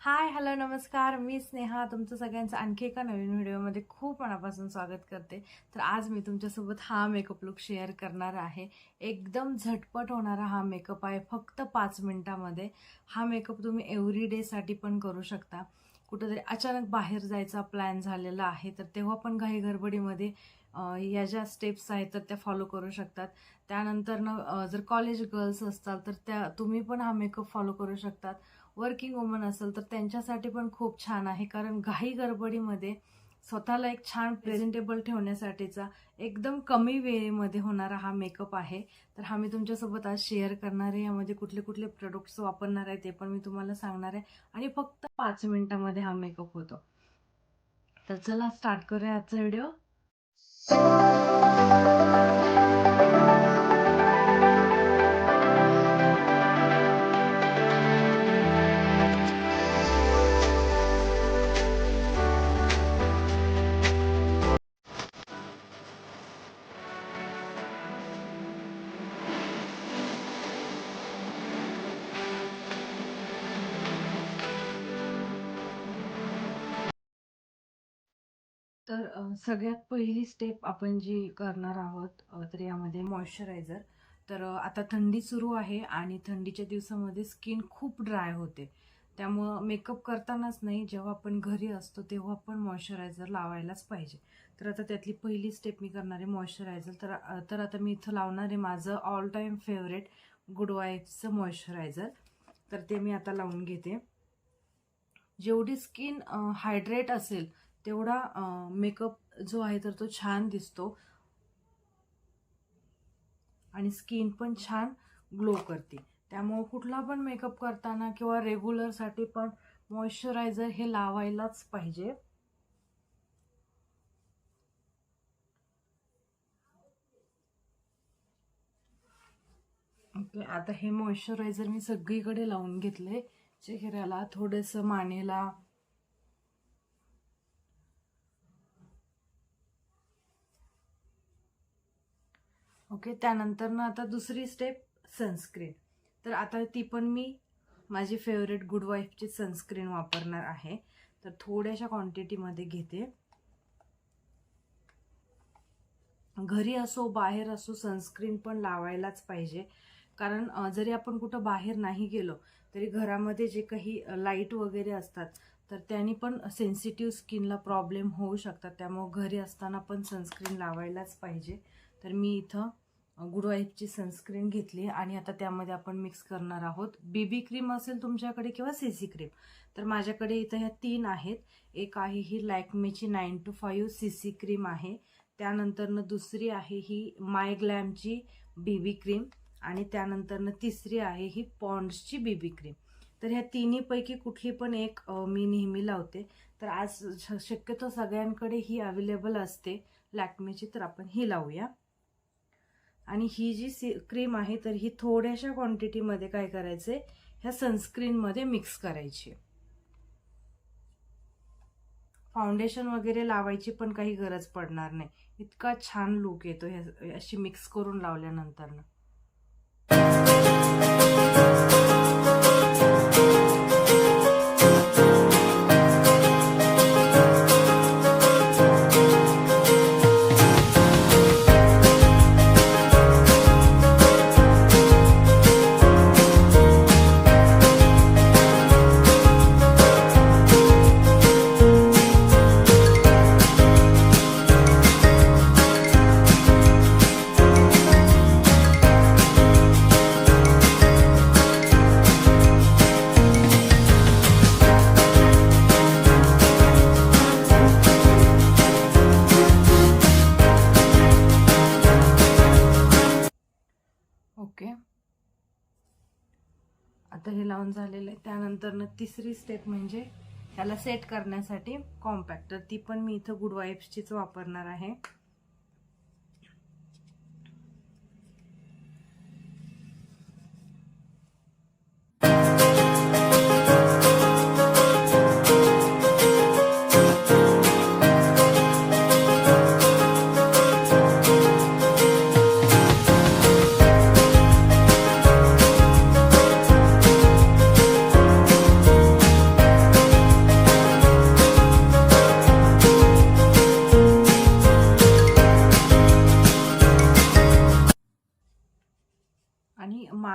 Hi hello नमस्कार. मी स्नेहा. तुमचं सगळ्यांचं आणखी एका नवीन व्हिडिओमध्ये खूप मनापासून स्वागत करते. तर आज मी तुमच्यासोबत हा मेकअप लुक शेअर करणार आहे. एकदम झटपट होणारा हा मेकअप आहे. फक्त पाच मिनटामध्ये. हा मेकअप तुम्ही एव्हरी डेसाठी पण करू शकता. कुठंतरी अचानक बाहेर जायचा प्लॅन झालेला आहे तर तेव्हा पण काही गडबडीमध्ये या ज्या स्टेप्स आहेत तर त्या फॉलो करू शकतात. त्यानंतर न जर कॉलेज गर्ल्स असतात तर त्या तुम्ही पण हा मेकअप फॉलो करू शकतात. वर्किंग वुमन असेल तर त्यांच्यासाठी पण खूप छान आहे. कारण घाई गडबडीमध्ये स्वतःला एक छान प्रेझेंटेबल ठेवण्यासाठीचा एकदम कमी वेळेमध्ये होणारा हा मेकअप आहे. तर हा मी तुमच्यासोबत आज शेअर करणार आहे. यामध्ये कुठले कुठले प्रोडक्ट्स वापरणार आहे ते पण मी तुम्हाला सांगणार आहे. आणि फक्त पाच मिनिटामध्ये हा मेकअप होतो. तर चला स्टार्ट करूया आजचा व्हिडिओ सगळ्यात पहिली स्टेप आपण जी करणार आहोत तर यामध्ये मॉइश्चरायझर तर आता थंडी सुरू आहे आणि थंडीच्या दिवसामध्ये स्किन खूप ड्राय होते. त्यामुळं मेकअप करतानाच नाही जेव्हा आपण घरी असतो तेव्हा पण मॉइश्चरायझर लावायलाच पाहिजे. तर आता त्यातली पहिली स्टेप मी करणार आहे मॉइश्चरायझर तर तर आता मी इथं लावणार आहे माझं ऑल टाईम फेवरेट गुड वाईफचं मॉइश्चरायझर तर ते मी आता लावून घेते. जेवढी स्किन हायड्रेट असेल तेवढा मेकअप जो आहे तर तो छान दिसतो. आणि स्किन पण छान ग्लो करते. त्यामुळं कुठला पण मेकअप करताना किंवा रेग्युलरसाठी पण मॉइश्चरायझर हे लावायलाच पाहिजे. ओके आता हे मॉइश्चरायझर मी सगळीकडे लावून घेतले चेहऱ्याला थोडंसं मानेला ओके त्यानंतर ना आता दुसरी स्टेप सनस्क्रीन तर आता ती पण मी माझी फेवरेट गुड वाईफची सनस्क्रीन वापरणार आहे. तर थोड्याशा क्वांटिटीमध्ये घेते. घरी असो बाहेर असो सनस्क्रीन पण लावायलाच पाहिजे. कारण जरी आपण कुठं बाहेर नाही गेलो तरी घरामध्ये जे काही लाइट वगैरे असतात तर त्यांनी पण सेन्सिटिव्ह स्किनला प्रॉब्लेम होऊ शकतात. त्यामुळं घरी असताना पण सनस्क्रीन लावायलाच पाहिजे. तर मी इथं गुडवाईफची सनस्क्रीन घेतली आणि आता त्यामध्ये आपण मिक्स करणार आहोत. बीबी क्रीम असेल तुमच्याकडे किंवा सी सी क्रीम तर माझ्याकडे इथं ह्या तीन आहेत. एक आहे ही लॅकमेची nine to five C C cream आहे. त्यानंतरनं दुसरी आहे ही माय ग्लॅमची बीबी क्रीम आणि त्यानंतरनं तिसरी आहे ही पॉन्ड्सची बीबी क्रीम तर ह्या तिन्हीपैकी कुठली पण एक मी नेहमी लावते. तर आज श- शक्यतो सगळ्यांकडे ही अवेलेबल असते. लॅक्मेची तर आपण ही लावूया. आणि ही जी सी क्रीम आहे तर ही थोड्याशा क्वांटिटीमध्ये काय करायचे ह्या सनस्क्रीनमध्ये मिक्स करायची. फाउंडेशन वगैरे लावायची पण काही गरज पडणार नाही. इतका छान लुक येतो ह्या अशी मिक्स करून लावल्यानंतर ओके. आता हे लावून झालेलं आहे. त्यानंतर तिसरी स्टेप म्हणजे ह्याला सेट करण्यासाठी कॉम्पॅक्ट तर ती पण मी इथं गुड वाईफ्सचीच वापरणार आहे.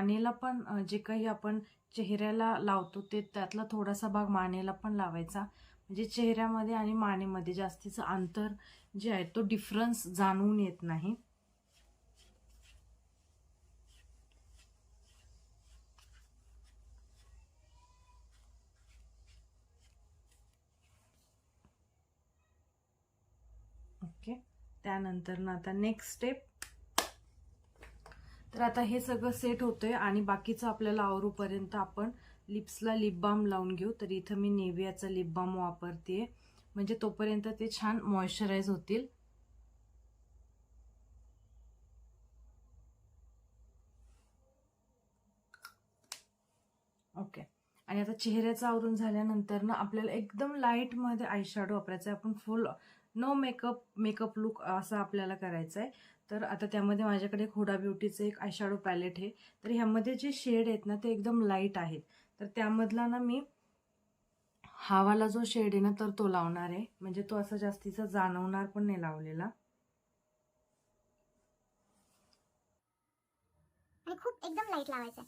मानेला पण जे काही आपण चेहऱ्याला लावतो ते त्यातला थोडासा भाग मानेला पण लावायचा. म्हणजे चेहऱ्यामध्ये आणि मानेमध्ये जास्तीचं अंतर जे आहे तो डिफरन्स जाणवून येत नाही. ओके. त्यानंतर ना आता नेक्स्ट स्टेप तर आता हे सगळं सेट होतंय आणि बाकीचं आपल्याला आवरूपर्यंत आपण लिप्सला लिप बाम लावून घेऊ. तर इथं मी नेव्हियाचा लिप बाम वापरते. म्हणजे तोपर्यंत ते छान मॉइश्चराईज होतील. ओके आणि आता चेहऱ्याचं आवरून झाल्यानंतर ना आपल्याला एकदम लाईटमध्ये आयशॅडो वापरायचा आहे आपण full no makeup makeup look असं आपल्याला करायचं आहे तर आता त्यामध्ये माझ्याकडे एक हुडा ब्युटीचं एक आयशॅडो पॅलेट आहे. तर ह्यामध्ये जे शेड आहेत ना ते एकदम लाइट आहेत. तर त्यामधला ना मी हावाला जो शेड आहे ना तर तो लावणार आहे. म्हणजे तो असा जास्तीचा जाणवणार पण नाही लावलेला. आणि खूप एकदम लाइट लावायचं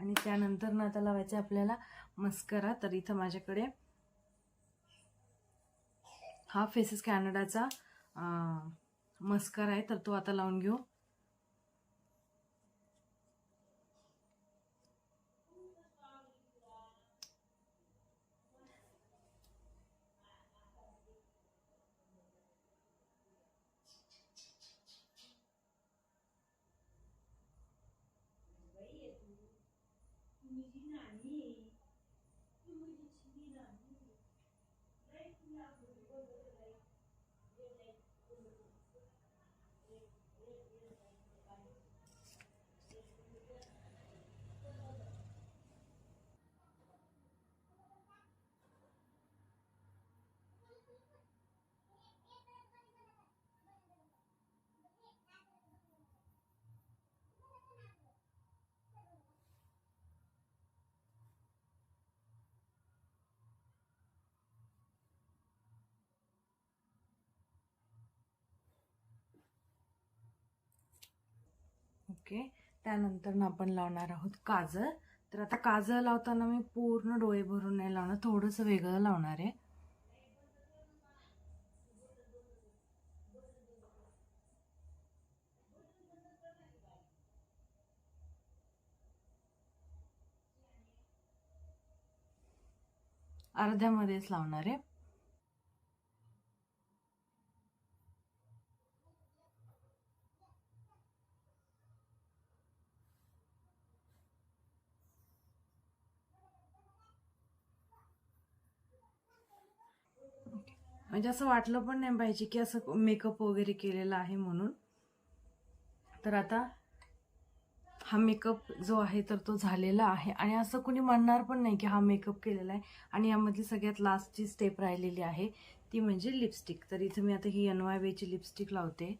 आणि त्यानंतर ना आता लावायचं आपल्याला मस्करा. तर इथं माझ्याकडे हा फेसेस कॅनडाचा मस्करा आहे. तर तो आता लावून घेऊ. 你去哪里？ओके. त्यानंतर ना आपण लावणार आहोत काजळ. तर आता काजळ लावताना मी पूर्ण डोळे भरून नाही लावणार थोडंसं वेगळं लावणार आहे. अर्ध्यामध्येच लावणार आहे. म्हणजे असं वाटलं पण नाही पाहिजे की असं मेकअप वगैरे केलेला आहे म्हणून. तर आता हा मेकअप जो आहे तर तो झालेला आहे. आणि असं कुणी म्हणणार पण नाही की हा मेकअप केलेला आहे. आणि यामधली सगळ्यात लास्टची स्टेप राहिलेली आहे ती म्हणजे लिपस्टिक तर इथं मी आता ही एन वाय वेची लिपस्टिक लावते.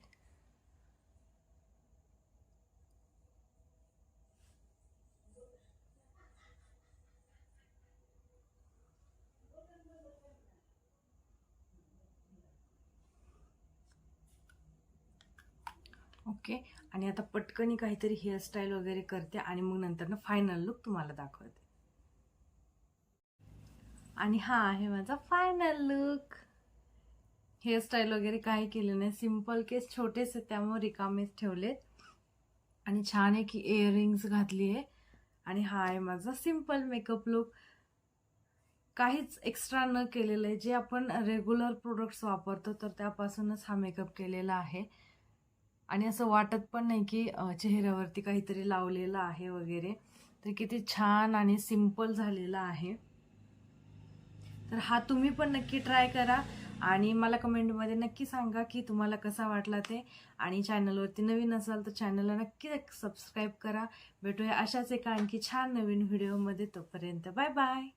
ओके. आणि आता पटकनी काहीतरी हेअरस्टाईल वगैरे करते आणि मग नंतर ना फायनल लुक तुम्हाला दाखवते. आणि हा आहे माझा फायनल लुक हेअरस्टाईल वगैरे काही केलं नाही. सिंपल केस छोटेच आहेत त्यामुळे रिकामेच ठेवलेत. आणि छान आहे की इयरिंग्स घातली आहे. आणि हा आहे माझा सिंपल मेकअप लुक काहीच एक्स्ट्रा न केलेलं आहे. जे आपण रेग्युलर प्रोडक्ट्स वापरतो तर त्यापासूनच हा मेकअप केलेला आहे. आणि असं वाटत पण नाही की चेहऱ्यावरती काहीतरी लावलेलं आहे वगैरे. तर किती छान आणि सिंपल झालेलं आहे. तर हा तुम्ही पण नक्की ट्राय करा आणि मला कमेंटमध्ये नक्की सांगा की तुम्हाला कसा वाटला ते. आणि चॅनलवरती नवीन असाल तर चॅनलला नक्की सबस्क्राईब करा. भेटूया अशाच एका आणखी छान नवीन व्हिडिओमध्ये तोपर्यंत बाय बाय.